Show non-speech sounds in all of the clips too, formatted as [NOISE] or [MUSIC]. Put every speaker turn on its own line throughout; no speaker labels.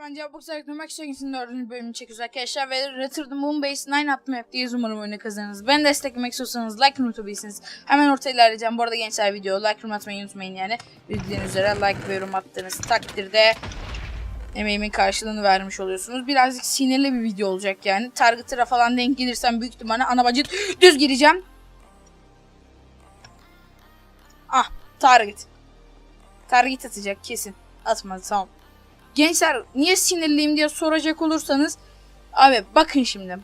ben Cevap Bursa Ekonomik Sevgisi'nin dördüncü bölümünü çekiyoruz arkadaşlar ve Return to Moon Base 9 attım yaptıyız umarım oyunu kazanırız. Ben desteklemek istiyorsanız like unutabilirsiniz. Hemen ortaya ilerleyeceğim. Bu arada gençler video like yorum unutmayın yani. Bildiğiniz üzere like ve yorum attığınız takdirde emeğimin karşılığını vermiş oluyorsunuz. Birazcık sinirli bir video olacak yani. Target'a falan denk gelirsem büyük ihtimalle ana bacı [GASPS] düz gireceğim. Ah target. Target atacak kesin. Atmadı tamam. Gençler niye sinirliyim diye soracak olursanız abi bakın şimdi.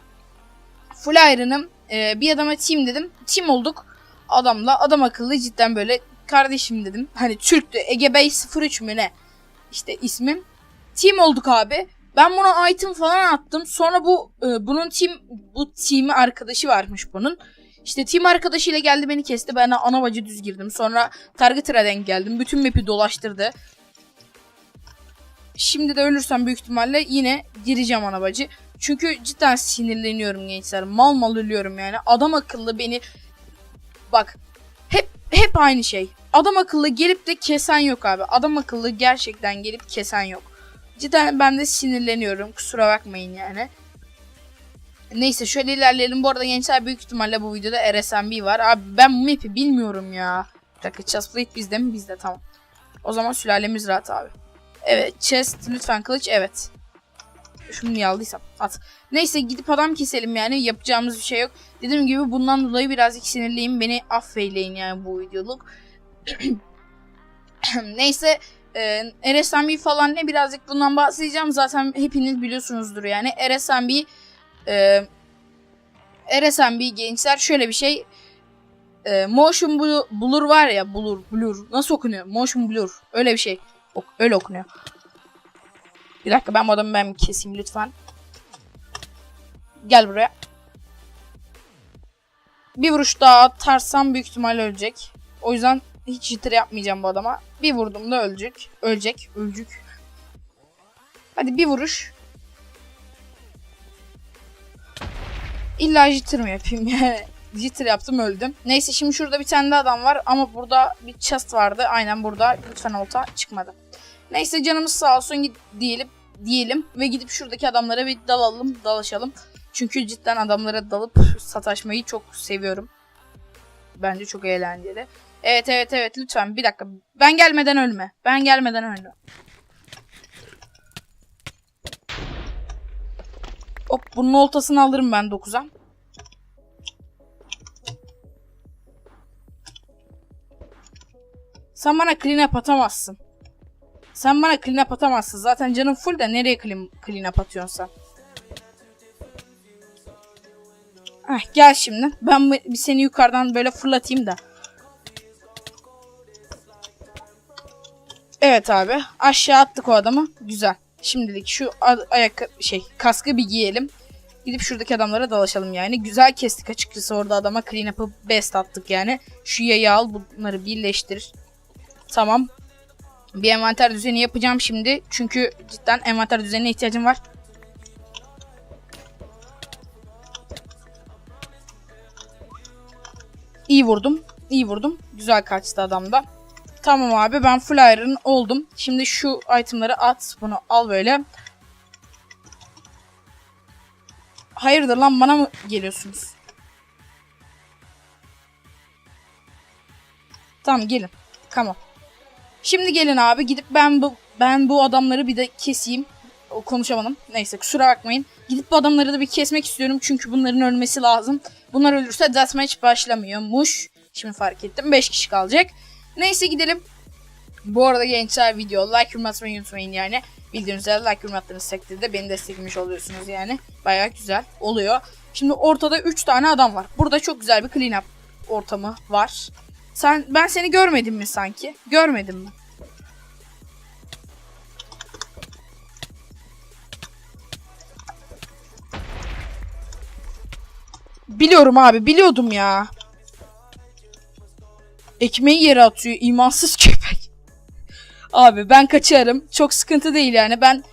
Full Iron'ım e, bir adama team dedim. Team olduk. Adamla adam akıllı cidden böyle kardeşim dedim. Hani Türktü. Ege Bey 03 mü ne? İşte ismim. Team olduk abi. Ben buna item falan attım. Sonra bu e, bunun team bu team'i arkadaşı varmış bunun. İşte team arkadaşıyla geldi beni kesti. Ben ana bacı düz girdim. Sonra Target'a denk geldim. Bütün map'i dolaştırdı. Şimdi de ölürsem büyük ihtimalle yine gireceğim ana bacı. Çünkü cidden sinirleniyorum gençler. Mal mal ölüyorum yani. Adam akıllı beni bak hep hep aynı şey. Adam akıllı gelip de kesen yok abi. Adam akıllı gerçekten gelip kesen yok. Cidden ben de sinirleniyorum. Kusura bakmayın yani. Neyse şöyle ilerleyelim. Bu arada gençler büyük ihtimalle bu videoda RSMB var. Abi ben map'i bilmiyorum ya. Bir dakika Chestplate bizde mi? Bizde tamam. O zaman sülalemiz rahat abi. Evet chest lütfen kılıç evet. Şunu niye aldıysam at. Neyse gidip adam keselim yani yapacağımız bir şey yok. Dediğim gibi bundan dolayı birazcık sinirliyim. Beni affeyleyin yani bu videoluk. [CLEARS THROAT] Neyse e, RSMB falan ne birazcık bundan bahsedeceğim. Zaten hepiniz biliyorsunuzdur yani. RSMB e, RSMB gençler şöyle bir şey. E, motion blur, blur var ya blur blur nasıl okunuyor? Motion blur öyle bir şey. Ok- öyle okunuyor. Bir dakika ben bu adamı ben keseyim lütfen. Gel buraya. Bir vuruş daha atarsam büyük ihtimalle ölecek. O yüzden hiç jitter yapmayacağım bu adama. Bir vurdum da ölecek. Ölecek. Ölecek. Hadi bir vuruş. İlla jitter mi yapayım yani? Jitter yaptım öldüm. Neyse şimdi şurada bir tane de adam var ama burada bir chest vardı. Aynen burada lütfen olta çıkmadı. Neyse canımız sağ olsun git diyelim diyelim ve gidip şuradaki adamlara bir dalalım, dalaşalım. Çünkü cidden adamlara dalıp sataşmayı çok seviyorum. Bence çok eğlenceli. Evet evet evet lütfen bir dakika. Ben gelmeden ölme. Ben gelmeden ölme. Hop bunun oltasını alırım ben 9'a. Sen bana clean up atamazsın. Sen bana clean up atamazsın. Zaten canın full de nereye clean, clean up atıyorsun sen? Heh, gel şimdi. Ben bir seni yukarıdan böyle fırlatayım da. Evet abi. Aşağı attık o adamı. Güzel. Şimdilik şu ayak şey kaskı bir giyelim. Gidip şuradaki adamlara dalaşalım yani. Güzel kestik açıkçası orada adama clean up'ı best attık yani. Şu yayı al bunları birleştir. Tamam. Bir envanter düzeni yapacağım şimdi. Çünkü cidden envanter düzenine ihtiyacım var. İyi vurdum. İyi vurdum. Güzel kaçtı adamda. Tamam abi ben full iron oldum. Şimdi şu itemları at. Bunu al böyle. Hayırdır lan bana mı geliyorsunuz? Tamam gelin. Tamam. Şimdi gelin abi gidip ben bu ben bu adamları bir de keseyim. O konuşamadım. Neyse kusura bakmayın. Gidip bu adamları da bir kesmek istiyorum çünkü bunların ölmesi lazım. Bunlar ölürse deathmatch başlamıyormuş. Şimdi fark ettim. 5 kişi kalacak. Neyse gidelim. Bu arada gençler video like yorum unutmayın yani. Bildiğiniz üzere like yorum attığınız takdirde beni desteklemiş oluyorsunuz yani. Baya güzel oluyor. Şimdi ortada 3 tane adam var. Burada çok güzel bir clean up ortamı var. Sen ben seni görmedim mi sanki? Görmedim mi? Biliyorum abi, biliyordum ya. Ekmeği yere atıyor imansız [LAUGHS] köpek. Abi ben kaçarım. Çok sıkıntı değil yani. Ben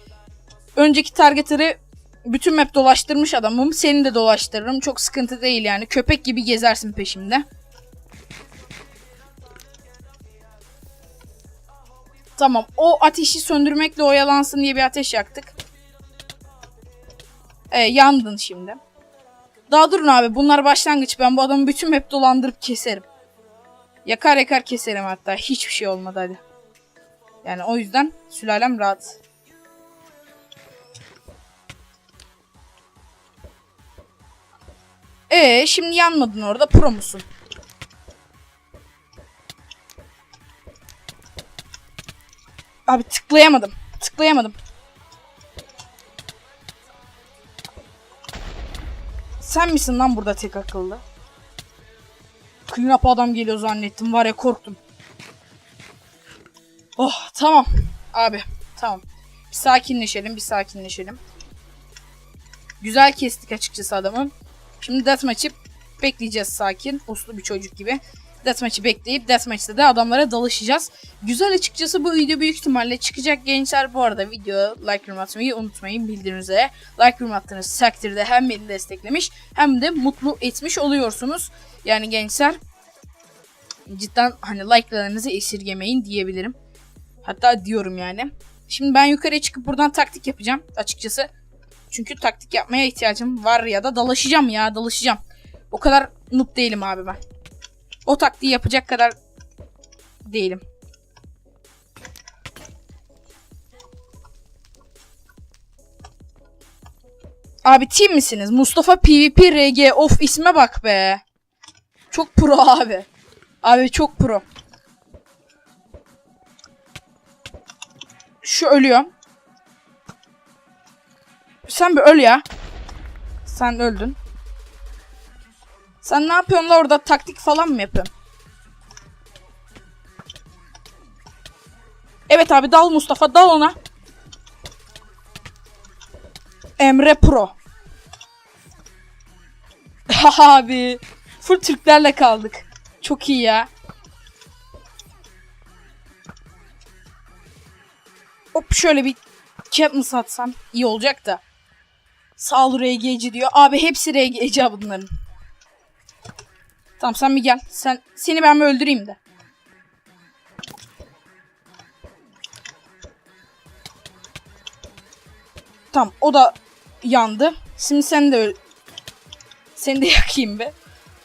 önceki targetleri bütün map dolaştırmış adamım. Seni de dolaştırırım. Çok sıkıntı değil yani. Köpek gibi gezersin peşimde. Tamam. O ateşi söndürmekle oyalansın diye bir ateş yaktık. E, yandın şimdi. Daha durun abi. Bunlar başlangıç. Ben bu adamı bütün map dolandırıp keserim. Yakar yakar keserim hatta. Hiçbir şey olmadı hadi. Yani o yüzden sülalem rahat. Ee şimdi yanmadın orada pro musun? Abi tıklayamadım. Tıklayamadım. Sen misin lan burada tek akıllı? Clean up adam geliyor zannettim. Var ya korktum. Oh tamam. Abi tamam. Bir sakinleşelim bir sakinleşelim. Güzel kestik açıkçası adamı. Şimdi deathmatch'i bekleyeceğiz sakin. Uslu bir çocuk gibi. Deathmatch'i bekleyip Deathmatch'te de adamlara dalışacağız. Güzel açıkçası bu video büyük ihtimalle çıkacak gençler. Bu arada video like yorum atmayı unutmayın bildiriminize. Like yorum attığınız takdirde hem beni desteklemiş hem de mutlu etmiş oluyorsunuz. Yani gençler cidden hani like'larınızı esirgemeyin diyebilirim. Hatta diyorum yani. Şimdi ben yukarıya çıkıp buradan taktik yapacağım açıkçası. Çünkü taktik yapmaya ihtiyacım var ya da dalaşacağım ya dalaşacağım. O kadar noob değilim abi ben. O taktiği yapacak kadar değilim. Abi team misiniz? Mustafa PvP RG of isme bak be. Çok pro abi. Abi çok pro. Şu ölüyor. Sen bir öl ya. Sen öldün. Sen ne yapıyorsun la orada taktik falan mı yapıyorsun? Evet abi dal Mustafa dal ona. Emre Pro. [LAUGHS] abi. Full Türklerle kaldık. Çok iyi ya. Hop şöyle bir Katniss atsam iyi olacak da. Sağ ol RG'ci diyor. Abi hepsi RG'ci bunların. Tamam sen bir gel. Sen seni ben bir öldüreyim de. Tamam o da yandı. Şimdi sen de öl. Seni de [LAUGHS] yakayım be.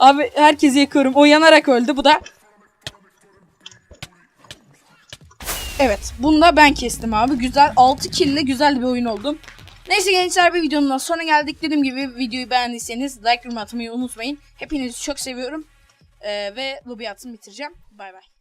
Abi herkesi yakıyorum. O yanarak öldü. Bu da Evet. Bunu da ben kestim abi. Güzel. 6 kill ile güzel bir oyun oldu. Neyse gençler bir videonun daha sonuna geldik. Dediğim gibi videoyu beğendiyseniz like yorum atmayı unutmayın. Hepinizi çok seviyorum. Ee, ve lobi atımı bitireceğim. Bay bay.